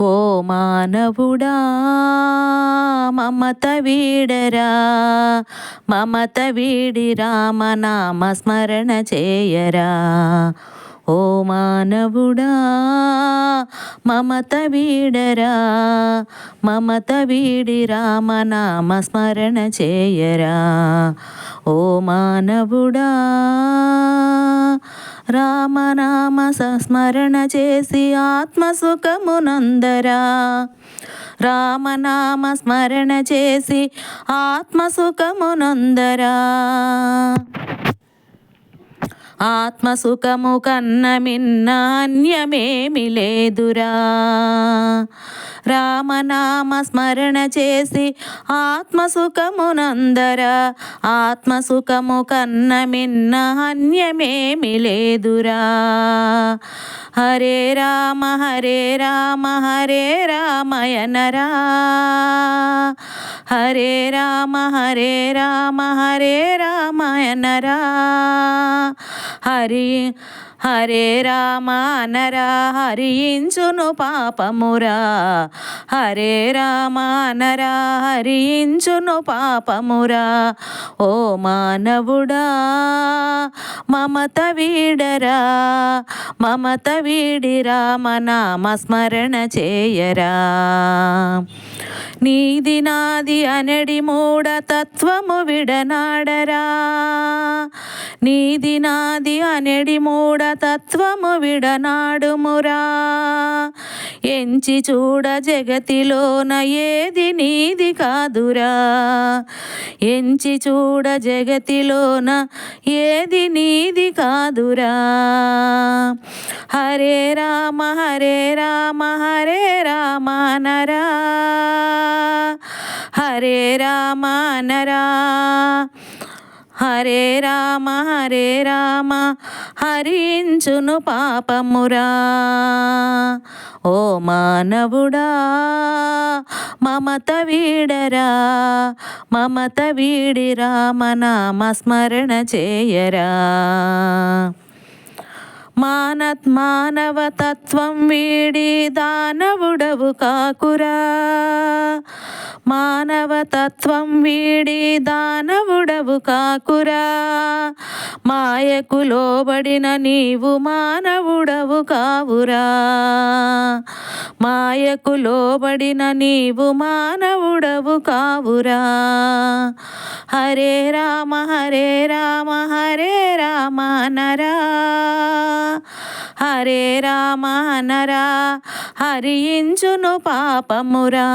ఓ మానవుడా మమత వీడరా మమత వీడి రామనామ స్మరణ చేయరా. ఓ మానవుడా మమత వీడరా మమత వీడి రామనామ స్మరణ చేయరా. ఓ మానవుడా రామనామ సంస్మరణ చేసి ఆత్మసుఖమునందరా. రామనామ స్మరణ చేసి ఆత్మసుఖమునందరా. ఆత్మసుఖము కన్న మిన్న లేదురా. రామనామ స్మరణ చేసి ఆత్మసుఖమునందరా. ఆత్మసుఖము కన్న మిన్న అన్యమేమి లేదురా. హరే రామ హరే రామ హరే రామయనరా హరే రామ హరే రామ హరే రామాయణ రా. హరి హరే రామానరా హరించును పాపమురా హరే రామానరా హరించును పాపమురా ఓ మానవుడా మమత వీడరా. మమత వీడి రామనామ స్మరణ చేయరా. నీది నాది అనడి మూఢ తత్వము విడనాడరా. నీది నాది అనడి మూఢ తత్వము విడనాడుమురా. ఎంచి చూడ జగతిలోన ఏది నీది కాదురా. ఎంచి చూడ జగతిలోన ఏది నీది కాదురా. హరే రామ హరే రామ హరే రామ నరా. హరే రామ నరా. హరే రామ హరే రామ హరించును పాపమురా. ఓ మానవుడా మమత వీడరా మమత వీడి రామనామ స్మరణ చేయరా. మానత్ మానవతత్వం వీడి దానవుడవు కాకురా. మానవతత్వం వీడి దానవుడవు కాకురా. మాయకు లోబడిన నీవు మానవుడవు కావురా. మాయకు లోబడిన నీవు మానవుడవు కావురా. హరే రామ హరే రామ హరే రామ నరా. హరే రామానరా హరియించును హరించును పాపమురా.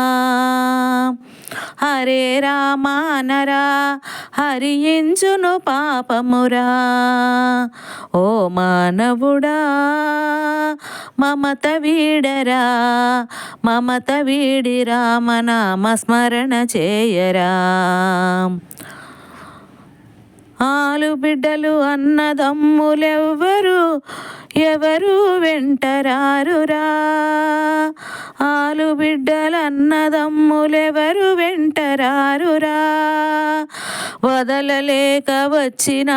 హరే రామానరా హరియించును హరించును పాపమురా. ఓ మానవుడా మమత వీడరా మమత వీడి రామనామ స్మరణ చేయరా. ఆలు బిడ్డలు అన్నదమ్ములెవ్వరు ఎవరు వెంటరారురా? ఆలు బిడ్డలు అన్నదమ్ములెవరు వెంటరారురా? వదలలేక వచ్చిన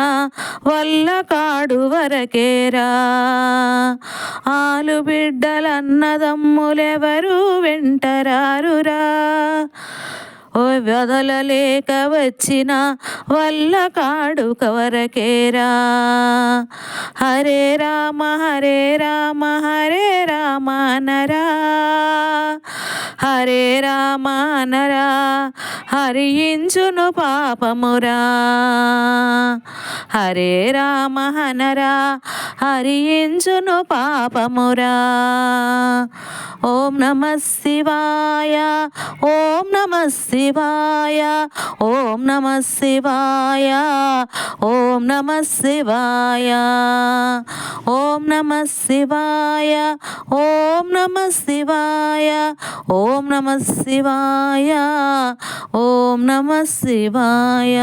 వల్ల కాడు వరకేరా? ఆలు బిడ్డలు వెంటరారురా? ఓ వదలలేక వచ్చిన వల్ల కాడు కవరకేరా. హరే రామ హరే రామ హరే రామ నరా. హరే రామ నరా హరించును పాపమురా. హరే రామ హనరా హరియించును పాపమురా. ఓం నమ శివాయ ఓం నమ శివాయ ఓం నమ శివాయ ఓం నమ శివాయ. ఓం నమ శివాయ ఓం నమ శివాయ ఓం నమ శివాయ ఓం నమ శివాయ.